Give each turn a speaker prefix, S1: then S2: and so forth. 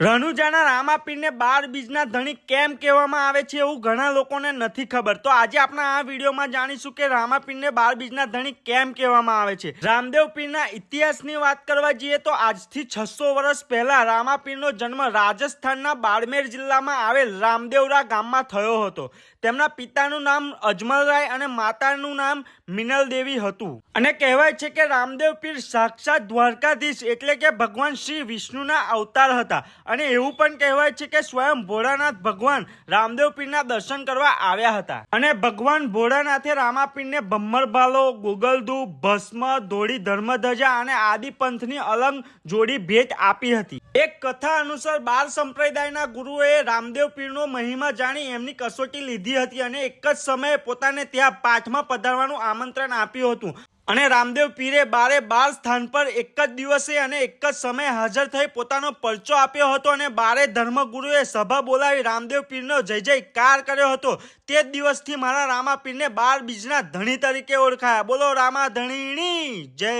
S1: રણુજાના રામાપીરને બાર બીજના ધણી કેમ કહેવામાં આવે છે એવું ઘણા લોકોને નથી ખબર. તો આજે આપણે આ વિડીયોમાં જાણીશું કે રામાપીરને બાર બીજના ધણી કેમ કહેવામાં આવે છે. રામદેવ પીરના ઇતિહાસની વાત કરવા જઈએ તો આજથી છસો વર્ષ પહેલા રામાપીરનો જન્મ રાજસ્થાનના બાડમેર જિલ્લામાં આવેલ રામદેવરા ગામમાં થયો હતો. તેમના પિતાનું નામ અજમલરાય અને માતાનું નામ મિનલ દેવી હતું. અને કહેવાય છે કે રામદેવ પીર સાક્ષાત દ્વારકાધીશ એટલે કે ભગવાન શ્રી વિષ્ણુના અવતાર હતા. અને એવું પણ કહેવાય છે કે સ્વયં ભોળાનાથ ભગવાન રામદેવ દર્શન કરવા આવ્યા હતા. અને ભગવાન ભોળાનાથે રામાપીરને ભમ્મરભાલો ગુગલધુ ભસ્મ, ધોળી ધર્મધજા અને આદિપંથની અલંગ જોડી ભેટ આપી હતી. એક કથા અનુસાર બાર સંપ્રદાયના ગુરુએ રામદેવ પીરનો મહિમા જાણી એમની કસોટી લીધી હતી અને એક જ સમયે પોતાને ત્યાં પાઠમાં પધારવાનું આમંત્રણ આપ્યું હતું. અને રામદેવ પીરે બારે બાર સ્થાન પર એક જ દિવસે અને એક જ સમયે હાજર થઈ પોતાનો પરચો આપ્યો હતો અને બારે ધર્મગુરુએ સભા બોલાવી રામદેવ પીરનો જય જયકાર કર્યો હતો. તે જ દિવસથી મારા રામા પીરને બાર બીજના ધણી તરીકે ઓળખાયા. બોલો રામા ધણીની જય.